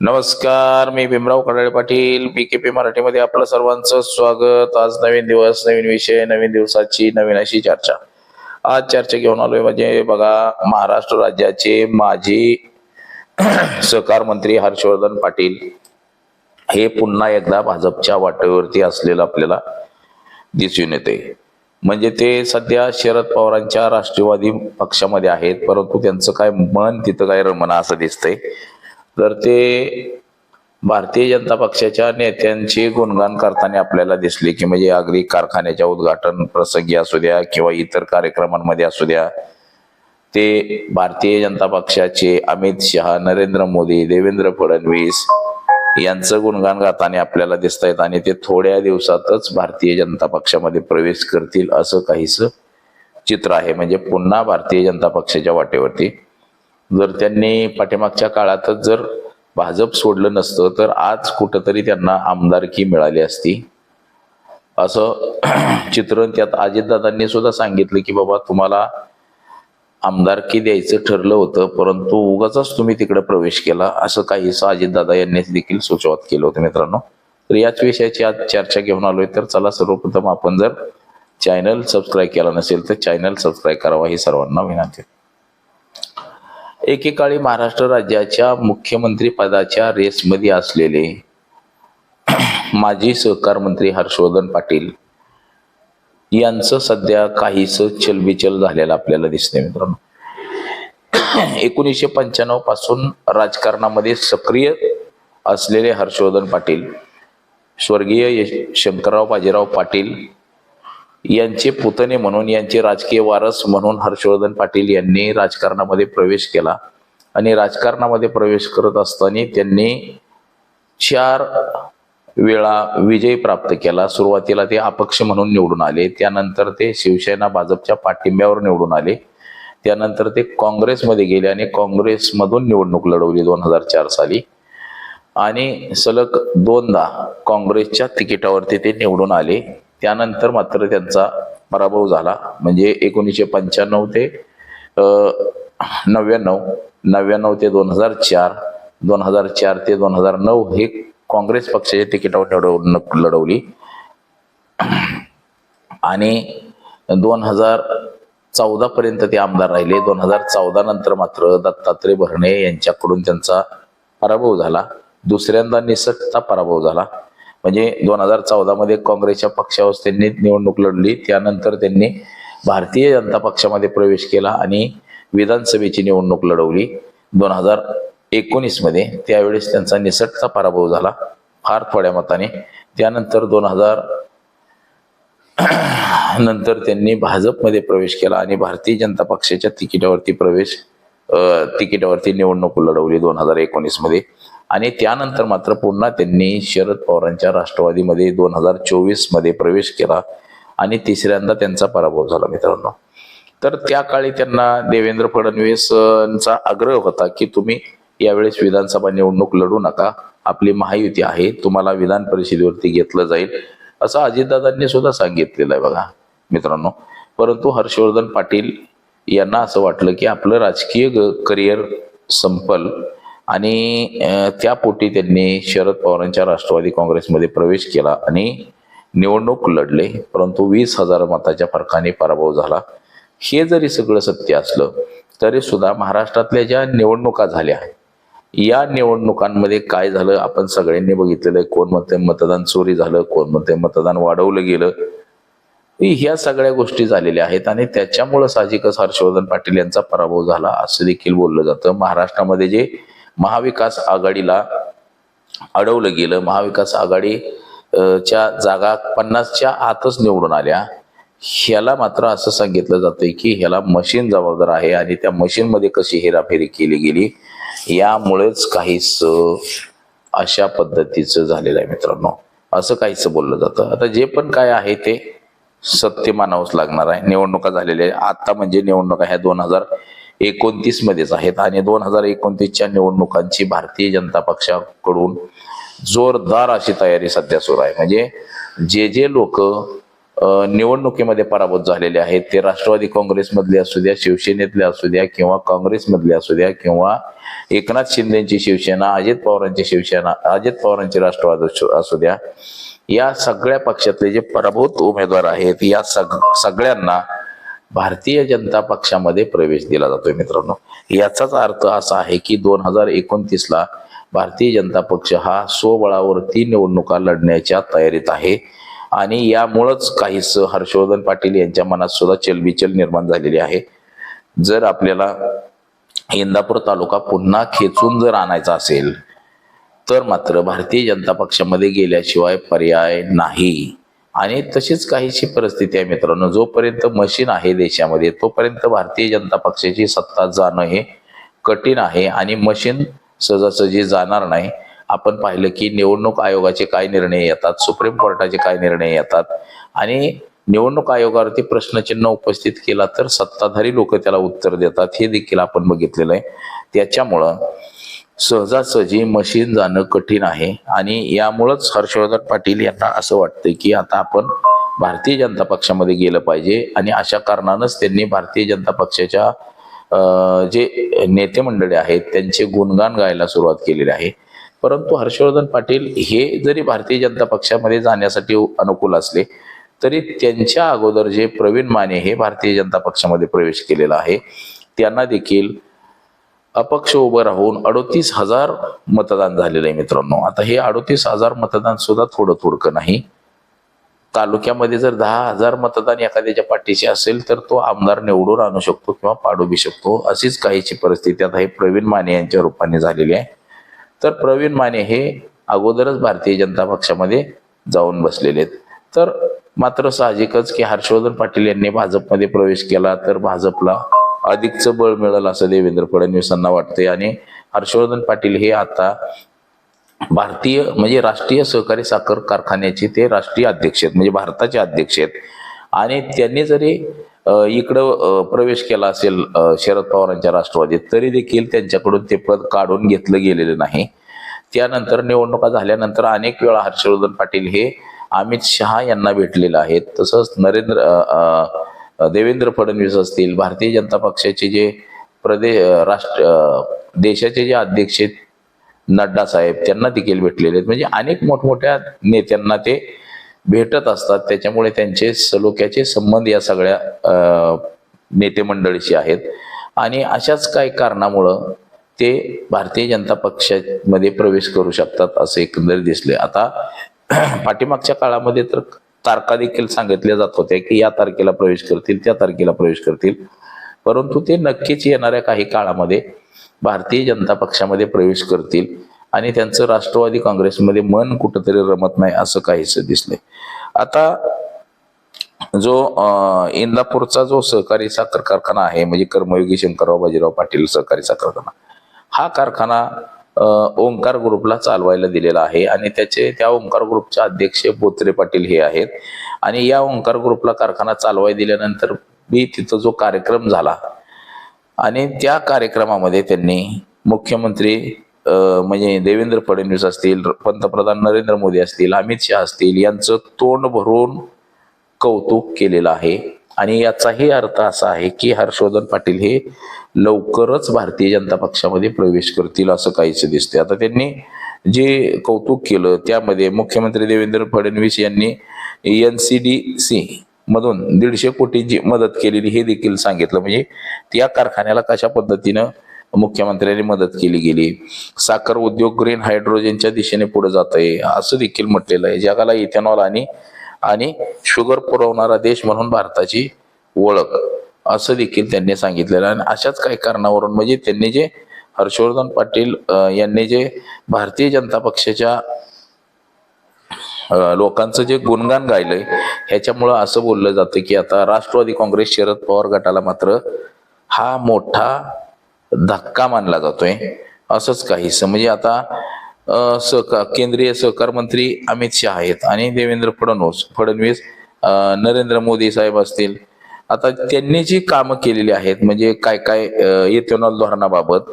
नमस्कार मी Bhimrao Kadale Patil. B K P मराठीमध्ये आपलं सर्वांचं स्वागत. आज नवीन दिवस नवीन विषय नवीन दिवसाची नवीन अशी चर्चा. आज चर्चा घेऊन आलोय म्हणजे बघा महाराष्ट्र राज्याचे माजी सहकार मंत्री हर्षवर्धन पाटील हे पुन्हा एकदा भाजपच्या वाटेवरती असलेलं आपल्याला दिसून येते. म्हणजे ते सध्या शरद पवारांच्या राष्ट्रवादी पक्षामध्ये आहेत परंतु त्यांचं काय मन तिथं काय रमना असं दिसतंय. तर ते भारतीय जनता पक्षाच्या नेत्यांचे गुणगान करताना आपल्याला दिसले की म्हणजे आगरी कारखान्याच्या उद्घाटन प्रसंगी असू द्या किंवा इतर कार्यक्रमांमध्ये असू द्या ते भारतीय जनता पक्षाचे अमित शहा नरेंद्र मोदी देवेंद्र फडणवीस यांचं गुणगान गाताना आपल्याला दिसत आहेत आणि ते थोड्या दिवसातच भारतीय जनता पक्षामध्ये प्रवेश करतील असं काहीसं चित्र आहे. म्हणजे पुन्हा भारतीय जनता पक्षाच्या वाटेवरती जर त्यांनी पाठीमागच्या काळातच जर भाजप सोडलं नसतं तर आज कुठंतरी त्यांना आमदारकी मिळाली असती. असं चित्रण त्यात अजितदादांनी सुद्धा सांगितलं की बाबा तुम्हाला आमदारकी द्यायचं ठरलं होतं परंतु उगाच तुम्ही तिकडे प्रवेश केला. असं काहीसं अजितदादा यांनी देखील सुचवत केलं होतं मित्रांनो. तर याच विषयाची आज चर्चा घेऊन आलोय. तर चला सर्वप्रथम आपण जर चॅनल सबस्क्राईब केला नसेल तर चॅनल सबस्क्राईब करावा ही सर्वांना विनंती एकेकाळी महाराष्ट्र राज्याच्या मुख्यमंत्री पदाच्या रेसमध्ये असलेले माजी सहकार मंत्री हर्षवर्धन पाटील यांचं सध्या काहीसं चलबिचल झालेलं आपल्याला दिसते मित्रांनो. एकोणीसशे पंच्याण्णवपासून राजकारणामध्ये सक्रिय असलेले हर्षवर्धन पाटील स्वर्गीय यश- शंकरराव बाजीराव पाटील यांचे पुतणे म्हणून यांचे राजकीय वारस म्हणून हर्षवर्धन पाटील यांनी राजकारणामध्ये प्रवेश केला. आणि राजकारणामध्ये प्रवेश करत असताना त्यांनी चार वेळा विजय प्राप्त केला. सुरुवातीला ते अपक्ष म्हणून निवडून आले. त्यानंतर ते शिवसेना भाजपच्या पाठिंब्यावर निवडून आले. त्यानंतर ते काँग्रेसमध्ये गेले आणि काँग्रेसमधून निवडणूक लढवली दोन हजार चार साली. आणि सलग दोनदा काँग्रेसच्या तिकिटावरती ते निवडून आले. त्यानंतर मात्र त्यांचा पराभव झाला. म्हणजे एकोणीसशे पंच्याण्णव ते नव्याण्णव नव्याण्णव ते दोन हजार चार दोन हजार चार ते दोन हजार नऊ हे काँग्रेस पक्षाच्या तिकिटावर लढव लढवली. आणि दोन हजार चौदा पर्यंत ते आमदार राहिले. दोन हजार चौदा नंतर मात्र दत्तात्रय भरणे यांच्याकडून त्यांचा पराभव झाला. दुसऱ्यांदा निसटता पराभव झाला. म्हणजे दोन हजार चौदामध्ये काँग्रेसच्या पक्षावर त्यांनी निवडणूक लढली. त्यानंतर त्यांनी भारतीय जनता पक्षामध्ये प्रवेश केला आणि विधानसभेची निवडणूक लढवली. दोन हजार एकोणीसमध्ये त्यावेळेस त्यांचा निसटता पराभव झाला फार थोड्या मताने. त्यानंतर दोन हजार नंतर त्यांनी भाजपमध्ये प्रवेश केला आणि भारतीय जनता पक्षाच्या तिकिटावरती प्रवेश तिकिटावरती निवडणूक लढवली दोन हजार एकोणीसमध्ये. आणि त्यानंतर मात्र पुन्हा त्यांनी शरद पवारांच्या राष्ट्रवादीमध्ये दोन हजार चोवीसमध्ये प्रवेश केला आणि तिसऱ्यांदा त्यांचा पराभव झाला मित्रांनो. तर त्या काळी त्यांना देवेंद्र फडणवीसांचा आग्रह होता की तुम्ही यावेळेस विधानसभा निवडणूक लढू नका. आपली महायुती आहे तुम्हाला विधान परिषदेवरती घेतलं जाईल असं अजितदादांनी सुद्धा सांगितलेलं आहे बघा मित्रांनो. परंतु हर्षवर्धन पाटील यांना असं वाटलं की आपलं राजकीय करिअर संपल. आणि त्यापोटी त्यांनी शरद पवारांच्या राष्ट्रवादी काँग्रेसमध्ये प्रवेश केला आणि निवडणूक लढले. परंतु वीस हजार मताच्या फरकाने पराभव झाला. हे जरी सगळं सत्य असलं तरी सुद्धा महाराष्ट्रातल्या ज्या निवडणुका झाल्या या निवडणुकांमध्ये काय झालं आपण सगळ्यांनी बघितलेलं आहे. कोण म्हणते मतदान चोरी झालं कोण म्हणते मतदान वाढवलं गेलं. ह्या सगळ्या गोष्टी झालेल्या आहेत आणि त्याच्यामुळं साहजिकच हर्षवर्धन पाटील यांचा पराभव झाला. असं देखील बोललं जातं. महाराष्ट्रामध्ये जे महाविकास आघाडीला अडवलं गेलं. महाविकास आघाडी च्या जागा पन्नासच्या आतच निवडून आल्या. ह्याला मात्र असं सांगितलं जातंय की ह्याला मशीन जबाबदार आहे आणि त्या मशीनमध्ये कशी हेराफेरी केली गेली यामुळेच काहीच अशा पद्धतीचं झालेलं आहे मित्रांनो. असं काहीच बोललं जातं. आता जे पण काय आहे ते सत्य मानावंच लागणार आहे. निवडणुका झालेल्या आहे आता म्हणजे निवडणुका ह्या दोन हजार एकोणतीस मध्येच आहेत आणि दोन हजार एकोणतीसच्या निवडणुकांची भारतीय जनता पक्षाकडून जोरदार अशी तयारी सध्या सुरू आहे. म्हणजे जे जे लोक निवडणुकीमध्ये पराभूत झालेले आहेत ते राष्ट्रवादी काँग्रेसमधले असू द्या शिवसेनेतले असू द्या किंवा काँग्रेसमधले असू द्या किंवा एकनाथ शिंदेची शिवसेना अजित पवारांची शिवसेना अजित पवारांची राष्ट्रवाद असू द्या या सगळ्या पक्षातले जे पराभूत उमेदवार आहेत या सग सगळ्यांना भारतीय जनता पक्षामध्ये प्रवेश दिला जातोय मित्रांनो. याचाच अर्थ असा आहे की दोन हजार एकोणतीसला भारतीय जनता पक्ष हा स्वबळावरती निवडणुका लढण्याच्या तयारीत आहे. आणि यामुळंच काहीस हर्षवर्धन पाटील यांच्या मनात सुद्धा चलबिचल निर्माण झालेली आहे. जर आपल्याला इंदापूर तालुका पुन्हा खेचून जर आणायचा असेल तर मात्र भारतीय जनता पक्षामध्ये गेल्याशिवाय पर्याय नाही. आणि तशीच काहीशी परिस्थिती आहे मित्रांनो. जोपर्यंत मशीन आहे देशामध्ये तोपर्यंत भारतीय जनता पक्षाची सत्ता जाणं हे कठीण आहे आणि मशीन सहजासहजी जाणार नाही. आपण पाहिलं की निवडणूक आयोगाचे काय निर्णय येतात सुप्रीम कोर्टाचे काय निर्णय येतात आणि निवडणूक आयोगावरती प्रश्नचिन्ह उपस्थित केला तर सत्ताधारी लोक त्याला उत्तर देतात. हे देखील आपण बघितलेलं आहे. त्याच्यामुळं सहजासहजी मशीन जाणं कठीण आहे आणि यामुळंच हर्षवर्धन पाटील यांना असं वाटतं की आता आपण भारतीय जनता पक्षामध्ये गेलं पाहिजे आणि अशा कारणानंच त्यांनी भारतीय जनता पक्षाच्या जे नेते मंडळी आहेत त्यांचे गुणगान गायला सुरुवात केलेली आहे. परंतु हर्षवर्धन पाटील हे जरी भारतीय जनता पक्षामध्ये जाण्यासाठी अनुकूल असले तरी त्यांच्या अगोदर जे प्रवीण माने हे भारतीय जनता पक्षामध्ये प्रवेश केलेला आहे त्यांना देखील अपक्ष उभं राहून अडोतीस हजार मतदान झालेलं आहे मित्रांनो. आता हे अडोतीस हजार मतदान सुद्धा थोडं थोडकं नाही. तालुक्यामध्ये जर दहा हजार मतदान एखाद्याच्या पाठीशी असेल तर तो आमदार निवडून आणू शकतो किंवा पाडू बी शकतो. अशीच काहीची परिस्थिती आता हे प्रवीण माने यांच्या रूपाने झालेली आहे. तर प्रवीण माने हे अगोदरच भारतीय जनता पक्षामध्ये जाऊन बसलेले आहेत. तर मात्र साहजिकच की हर्षवर्धन पाटील यांनी भाजपमध्ये प्रवेश केला तर भाजपला अधिकचं बळ मिळेल असं देवेंद्र फडणवीसांना वाटतंय. आणि हर्षवर्धन पाटील हे आता भारतीय म्हणजे राष्ट्रीय सहकारी साखर कारखान्याचे ते राष्ट्रीय अध्यक्ष आहेत म्हणजे भारताचे अध्यक्ष आहेत. आणि त्यांनी जरी इकडं प्रवेश केला असेल शरद पवारांच्या राष्ट्रवादीत तरी देखील त्यांच्याकडून ते पद काढून घेतलं गेलेलं नाही. त्यानंतर निवडणुका झाल्यानंतर अनेक वेळा हर्षवर्धन पाटील हे अमित शहा यांना भेटलेले आहेत. तसंच नरेंद्र देवेंद्र फडणवीस असतील भारतीय जनता पक्षाचे जे प्रदेश राष्ट्र देशाचे जे अध्यक्ष आहेत नड्डा साहेब त्यांना देखील भेटलेले आहेत. म्हणजे अनेक मोठमोठ्या नेत्यांना ते भेटत असतात. त्याच्यामुळे त्यांचे सलोख्याचे संबंध या सगळ्या नेते मंडळीशी आहेत. आणि अशाच काही कारणामुळं ते भारतीय जनता पक्षामध्ये प्रवेश करू शकतात असं एकंदर दिसले आता पाठीमागच्या काळामध्ये तर तारखा देखील सांगितल्या जात होत्या की या तारखेला प्रवेश करतील त्या तारखेला प्रवेश करतील. परंतु ते नक्कीच येणाऱ्या काही काळामध्ये भारतीय जनता पक्षामध्ये प्रवेश करतील आणि त्यांचं राष्ट्रवादी काँग्रेसमध्ये मन कुठंतरी रमत नाही असं काहीच दिसले. आता जो इंदापूरचा जो सहकारी साखर कारखाना आहे म्हणजे कर्मयोगी शंकरराव बाजीराव पाटील सहकारी साखर कारखाना हा कारखाना ओंकार ग्रुपला चालवायला दिलेला आहे. आणि त्याचे त्या ओंकार ग्रुपचे अध्यक्ष बोत्रे पाटील हे आहेत. आणि या ओंकार ग्रुपला कारखाना चालवाय दिल्यानंतर बी तिथं जो कार्यक्रम झाला. आणि त्या कार्यक्रमामध्ये त्यांनी मुख्यमंत्री म्हणजे देवेंद्र फडणवीस असतील पंतप्रधान नरेंद्र मोदी असतील अमित शहा असतील यांचं तोंड भरून कौतुक केलेलं आहे. आणि याचाही अर्थ असा आहे की हर्षवर्धन पाटील हे लवकरच भारतीय जनता पक्षामध्ये प्रवेश करतील असं काहीच दिसते आता त्यांनी जे कौतुक केलं त्यामध्ये मुख्यमंत्री देवेंद्र फडणवीस यांनी एन सी डी सी मधून दीडशे कोटींची मदत केलेली हे देखील सांगितलं. म्हणजे त्या कारखान्याला कशा पद्धतीनं मुख्यमंत्र्यांनी मदत केली गेली? साखर उद्योग ग्रीन हायड्रोजनच्या दिशेने पुढे जात आहे असं देखील म्हटलेलं आहे. जगाला इथेनॉल आणि आणि शुगर पुरवणारा देश म्हणून भारताची ओळख. असं देखील त्यांनी सांगितलेलं आणि अशाच काही कारणावरून म्हणजे त्यांनी जे हर्षवर्धन पाटील यांनी जे भारतीय जनता पक्षाच्या लोकांचं जे गुणगान गायलंय ह्याच्यामुळं असं बोललं जातं की आता राष्ट्रवादी काँग्रेस शरद पवार गटाला मात्र हा मोठा धक्का मानला जातोय. असंच काहीसं. म्हणजे आता सहकार केंद्रीय सहकार मंत्री अमित शहा आहेत आणि देवेंद्र फडणवीस फडणवीस नरेंद्र मोदी साहेब असतील. आता त्यांनी जी कामं केलेली आहेत म्हणजे काय काय इथेनॉल धोरणाबाबत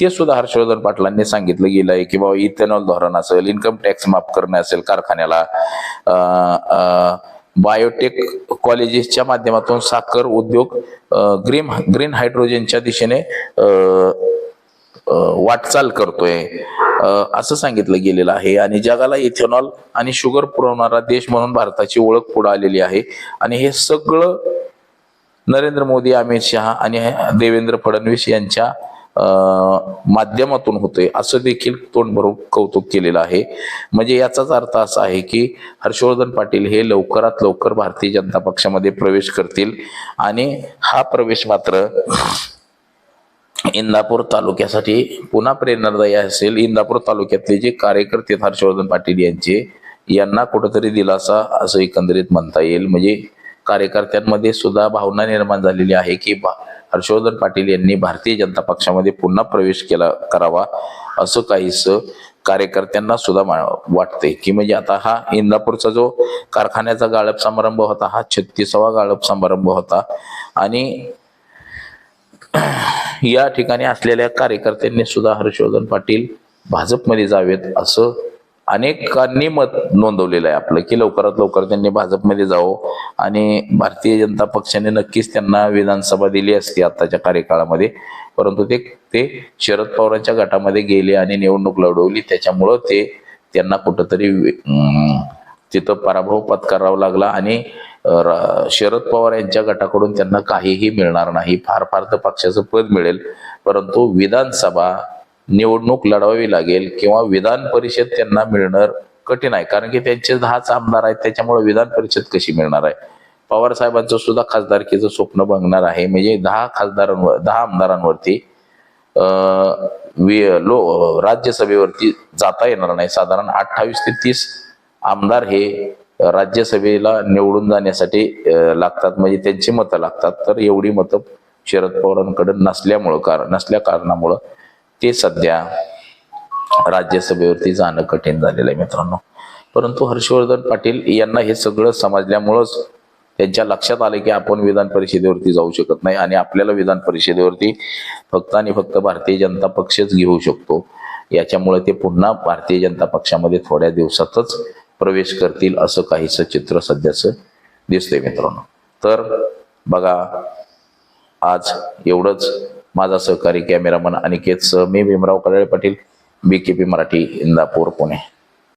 ते सुद्धा हर्षवर्धन पाटलांनी सांगितलं गेलं आहे की बाबा इथेनॉल धोरण असेल इन्कम टॅक्स माफ करणे असेल कारखान्याला बायोटेक कॉलेजेसच्या माध्यमातून साखर उद्योग ग्रीन ग्रीन हायड्रोजनच्या दिशेने वाटचाल करतोय. असं सांगितलं गेलेलं आहे. आणि जगाला इथेनॉल आणि शुगर पुरवणारा देश म्हणून भारताची ओळख पुढे आलेली आहे. आणि हे सगळं नरेंद्र मोदी अमित शहा आणि देवेंद्र फडणवीस यांच्या माध्यमातून होते असं देखील तोंड भरून कौतुक केलेलं आहे. म्हणजे याचाच अर्थ असा आहे की हर्षवर्धन पाटील हे लवकरात लवकर भारतीय जनता पक्षामध्ये प्रवेश करतील. आणि हा प्रवेश मात्र इंदापूर तालुक्यासाठी पुन्हा प्रेरणादायी असेल. इंदापूर तालुक्यातले जे कार्यकर्ते आहेत हर्षवर्धन पाटील यांचे यांना कुठंतरी दिलासा असं एकंदरीत म्हणता येईल. म्हणजे कार्यकर्त्यांमध्ये सुद्धा भावना निर्माण झालेली आहे की हर्षवर्धन पाटील यांनी भारतीय जनता पक्षामध्ये पुन्हा प्रवेश केला करावा असं काहीस कार्यकर्त्यांना सुद्धा मा- की म्हणजे आता हा इंदापूरचा जो कारखान्याचा गाळप समारंभ होता हा छत्तीसावा गाळप समारंभ होता. आणि या ठिकाणी असलेल्या कार्यकर्त्यांनी सुद्धा हर्षवर्धन पाटील भाजपमध्ये जावेत असं अनेकांनी मत नोंदवलेलं आहे आपलं की लवकरात लवकर त्यांनी भाजपमध्ये जावं. आणि भारतीय जनता पक्षाने नक्कीच त्यांना विधानसभा दिली असती आताच्या कार्यकाळामध्ये. परंतु ते ते शरद पवारांच्या गटामध्ये गेले आणि निवडणूक लढवली. त्याच्यामुळं ते त्यांना कुठंतरी तिथं पराभव पत्करावा लागला. आणि शरद पवार यांच्या गटाकडून त्यांना काहीही मिळणार नाही. फार फार तर पक्षाचं पद मिळेल. परंतु विधानसभा निवडणूक लढवावी लागेल किंवा विधान परिषद त्यांना मिळणार कठीण आहे. कारण की त्यांचे दहाच आमदार आहेत त्याच्यामुळे विधान परिषद कशी मिळणार आहे? पवार साहेबांचं सुद्धा खासदारकीचं स्वप्न बघणार आहे. म्हणजे दहा खासदारांवर दहा आमदारांवरती वि- लो राज्यसभेवरती जाता येणार नाही. साधारण अठ्ठावीस ते तीस आमदार हे राज्यसभेला निवडून जाण्यासाठी लागतात. म्हणजे त्यांची मतं लागतात. तर एवढी मतं शरद पवारांकडे नसल्यामुळं कारण नसल्या कारणामुळं ते सध्या राज्यसभेवरती जाणं कठीण झालेलं आहे मित्रांनो. परंतु हर्षवर्धन पाटील यांना हे सगळं समजल्यामुळंच त्यांच्या लक्षात आले की आपण विधान परिषदेवरती जाऊ शकत नाही आणि आपल्याला विधान परिषदेवरती फक्त आणि फक्त भारतीय जनता पक्षच घेऊ शकतो. याच्यामुळे ते पुन्हा भारतीय जनता पक्षामध्ये थोड्या दिवसातच प्रवेश करतील असं काहीसं चित्र सध्याचं दिसतंय मित्रांनो. तर बघा आज एवढंच माझा सहकारी कॅमेरामन अनिकेत सह मी Bhimrao Kadale Patil B K P Marathi Indapur Pune.